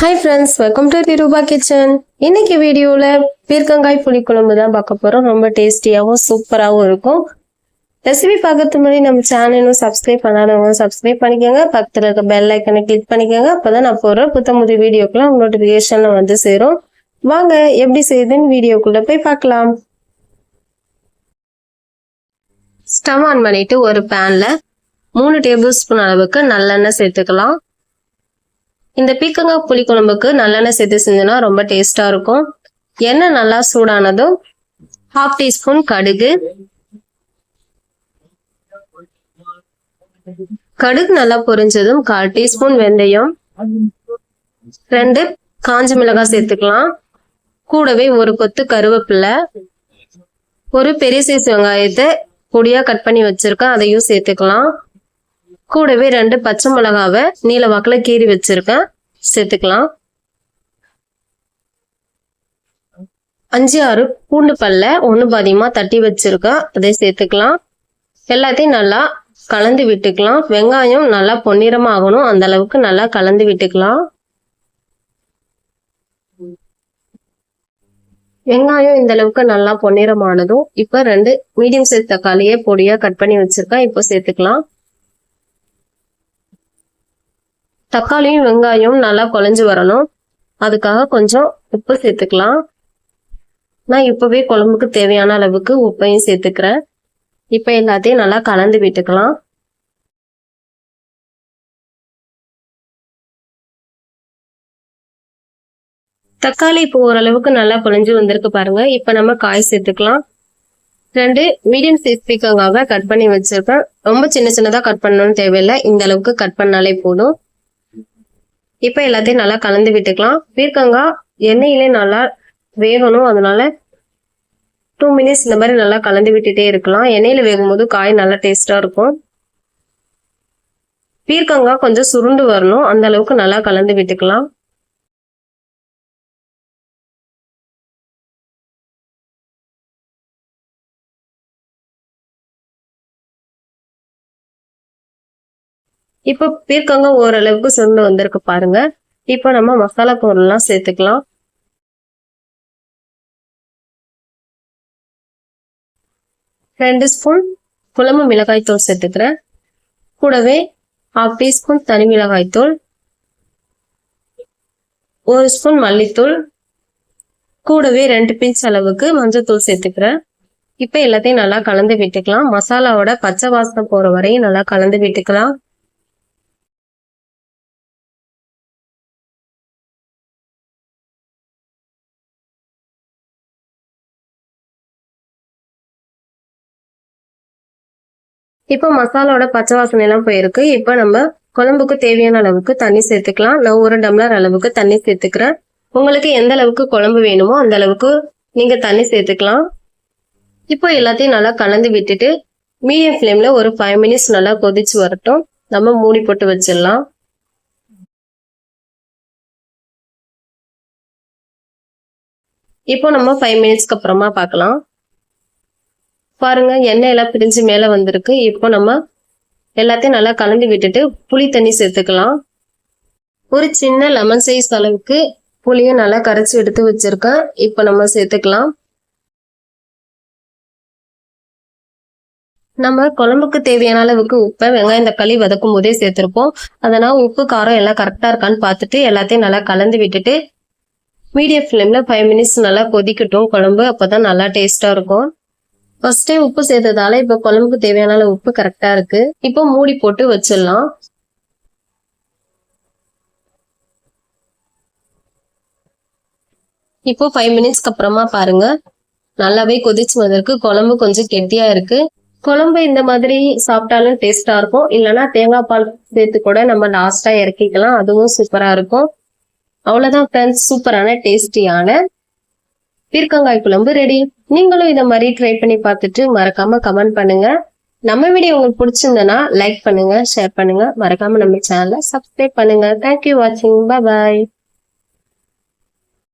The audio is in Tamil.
Hi friends welcome to Thirupa kitchen இன்னைக்கு வீடியோவில் பீர்க்கங்காய் புளிக்குழம்பு தான் பார்க்க போகிறோம் ரொம்ப டேஸ்டியாகவும் சூப்பராகவும் இருக்கும். ரெசிபி பார்க்கறதுக்கு முன்னாடி நம்ம சேனலும் சப்ஸ்கிரைப் பண்ணாதவங்க சப்ஸ்கிரைப் பண்ணிக்கோங்க. பக்கத்தில் இருக்க பெல் ஐக்கனை கிளிக் பண்ணிக்கோங்க. அப்போ தான் நான் போகிற புத்த புது வீடியோக்கெல்லாம் நோட்டிஃபிகேஷனில் வந்து சேரும். வாங்க எப்படி செய்யுதுன்னு வீடியோக்குள்ளே போய் பார்க்கலாம். ஸ்டவ் ஆன் பண்ணிவிட்டு ஒரு பேனில் மூணு டேபிள் ஸ்பூன் அளவுக்கு நல்லெண்ணெய் சேர்த்துக்கலாம். இந்த பீக்கங்காய் புளிக்குழம்புக்கு நல்லெண்ணெய் சேர்த்து செஞ்சோன்னா ரொம்ப டேஸ்டா இருக்கும். எண்ணெய் நல்லா சூடானதும் ஹாஃப் டீஸ்பூன் கடுகு. கடுகு நல்லா பொரிஞ்சதும் கால் டீஸ்பூன் வெந்தயம். ரெண்டு காஞ்ச மிளகாய் சேர்த்துக்கலாம். கூடவே ஒரு கொத்து கருவேப்பிலை. ஒரு பெரிய சைஸ் வெங்காயத்தை பொடியா கட் பண்ணி வச்சிருக்கேன் அதையும் சேர்த்துக்கலாம். கூடவே ரெண்டு பச்சை மிளகாவை நீல வாக்கில் கீறி வச்சிருக்கேன். சேர்த்துக்கலாம். அஞ்சு ஆறு பூண்டு பல்ல ஒன்று பாதியமாக தட்டி வச்சுருக்கேன். அதை சேர்த்துக்கலாம். எல்லாத்தையும் நல்லா கலந்து விட்டுக்கலாம். வெங்காயம் நல்லா பொன்னிறமாகணும் அந்த அளவுக்கு நல்லா கலந்து விட்டுக்கலாம். வெங்காயம் இந்த அளவுக்கு நல்லா பொன்னிறமானதும். இப்போ ரெண்டு மீடியம் சைஸ் தக்காளியே பொடியா கட் பண்ணி வச்சுருக்கேன். இப்போ சேர்த்துக்கலாம். தக்காளியும் வெங்காயம் நல்லா குழஞ்சு வரணும். அதுக்காக கொஞ்சம் உப்பு சேர்த்துக்கலாம். நான் இப்போவே குழம்புக்கு தேவையான அளவுக்கு உப்பையும் சேர்த்துக்கிறேன். இப்போ எல்லாத்தையும் நல்லா கலந்து விட்டுக்கலாம். தக்காளி இப்போ ஓரளவுக்கு நல்லா குழஞ்சு வந்திருக்கு பாருங்க. இப்போ நம்ம காய் சேர்த்துக்கலாம். ரெண்டு மீடியம் சைஸ் பீக்கங்காக கட் பண்ணி வச்சிருக்கேன். ரொம்ப சின்ன சின்னதாக கட் பண்ணணும்னு தேவையில்லை. இந்த அளவுக்கு கட் பண்ணாலே போதும். இப்போ எல்லாத்தையும் நல்லா கலந்து விட்டுக்கலாம். பீர்க்கங்காய் எண்ணெயிலே நல்லா வேகணும். அதனால டூ மினிட்ஸ் இந்த மாதிரி நல்லா கலந்து விட்டுட்டே இருக்கலாம். எண்ணெயில் வேகும்போது காய் நல்லா டேஸ்ட்டாக இருக்கும். பீர்க்கங்காய் கொஞ்சம் சுருண்டு வரணும். அந்த அளவுக்கு நல்லா கலந்து விட்டுக்கலாம். இப்போ பீர்க்கங்காய் ஓரளவுக்கு சுருண்டு வந்திருக்கு பாருங்க. இப்போ நம்ம மசாலா பொருள்லாம் சேர்த்துக்கலாம். ரெண்டு ஸ்பூன் குழம்பு மிளகாய் தூள் சேர்த்துக்கிறேன். கூடவே ஹாஃப் டீஸ்பூன் தனி மிளகாய் தூள். ஒரு ஸ்பூன் மல்லித்தூள். கூடவே ரெண்டு பிஞ்ச் அளவுக்கு மஞ்சத்தூள் சேர்த்துக்கிறேன். இப்போ எல்லாத்தையும் நல்லா கலந்து விட்டுக்கலாம். மசாலாவோட பச்சை வாசனை போகிற வரையும் நல்லா கலந்து விட்டுக்கலாம். இப்போ மசாலாவோட பச்சை வாசனை எல்லாம் போயிருக்கு. இப்போ நம்ம குழம்புக்கு தேவையான அளவுக்கு தண்ணி சேர்த்துக்கலாம். நான் ஒரு டம்ளர் அளவுக்கு தண்ணி சேர்த்துக்கிறேன். உங்களுக்கு எந்த அளவுக்கு குழம்பு வேணுமோ அந்த அளவுக்கு நீங்க தண்ணி சேர்த்துக்கலாம். இப்போ எல்லாத்தையும் நல்லா கலந்து விட்டுட்டு மீடியம் ஃப்ளேம்ல ஒரு ஃபைவ் மினிட்ஸ் நல்லா கொதிச்சு வரட்டும். நம்ம மூடி போட்டு வச்சிடலாம். இப்போ நம்ம ஃபைவ் மினிட்ஸ்க்கு அப்புறமா பார்க்கலாம். பாருங்க எண்ணெய் எல்லாம் பிரிஞ்சு மேலே வந்திருக்கு. இப்போ நம்ம எல்லாத்தையும் நல்லா கலந்து விட்டுட்டு புளி தண்ணி சேர்த்துக்கலாம். ஒரு சின்ன லெமன் சைஸ் அளவுக்கு புளியை நல்லா கரைச்சி எடுத்து வச்சிருக்கேன். இப்போ நம்ம சேர்த்துக்கலாம். நம்ம குழம்புக்கு தேவையான அளவுக்கு உப்பை வெங்காயம் தக்காளி வதக்கும் போதே சேர்த்துருப்போம். அதனால் உப்பு காரம் எல்லாம் கரெக்டாக இருக்கான்னு பார்த்துட்டு எல்லாத்தையும் நல்லா கலந்து விட்டுட்டு மீடியம் ஃப்ளேமில் ஃபைவ் மினிட்ஸ் நல்லா கொதிக்கட்டும் குழம்பு. அப்போ தான் நல்லா டேஸ்ட்டாக இருக்கும். ஃபர்ஸ்ட் டைம் உப்பு சேர்த்ததால இப்போ குழம்புக்கு தேவையான அளவு உப்பு கரெக்டா இருக்கு. இப்போ மூடி போட்டு வச்சிடலாம். இப்போ ஃபைவ் மினிட்ஸ்க்கு அப்புறமா பாருங்க. நல்லாவே கொதிச்சு வந்திருக்கு குழம்பு கொஞ்சம் கெட்டியா இருக்கு. குழம்பு இந்த மாதிரி சாப்பிட்டாலும் டேஸ்டா இருக்கும். இல்லைன்னா தேங்காய் பால் சேர்த்து கூட நம்ம லாஸ்டா இறக்கிக்கலாம். அதுவும் சூப்பரா இருக்கும். அவ்வளவுதான் ஃப்ரெண்ட்ஸ் சூப்பரான டேஸ்டியான பீர்க்கங்காய் குழம்பு ரெடி நீங்களும் இதை மாதிரி ட்ரை பண்ணி பார்த்துட்டு மறக்காம கமெண்ட் பண்ணுங்க. நம்ம வீடியோ உங்களுக்கு பிடிச்சிருந்தனா லைக் பண்ணுங்க ஷேர் பண்ணுங்க. மறக்காம நம்ம சேனலை சப்ஸ்கிரைப் பண்ணுங்க. தேங்க்யூ வாட்சிங் பாய்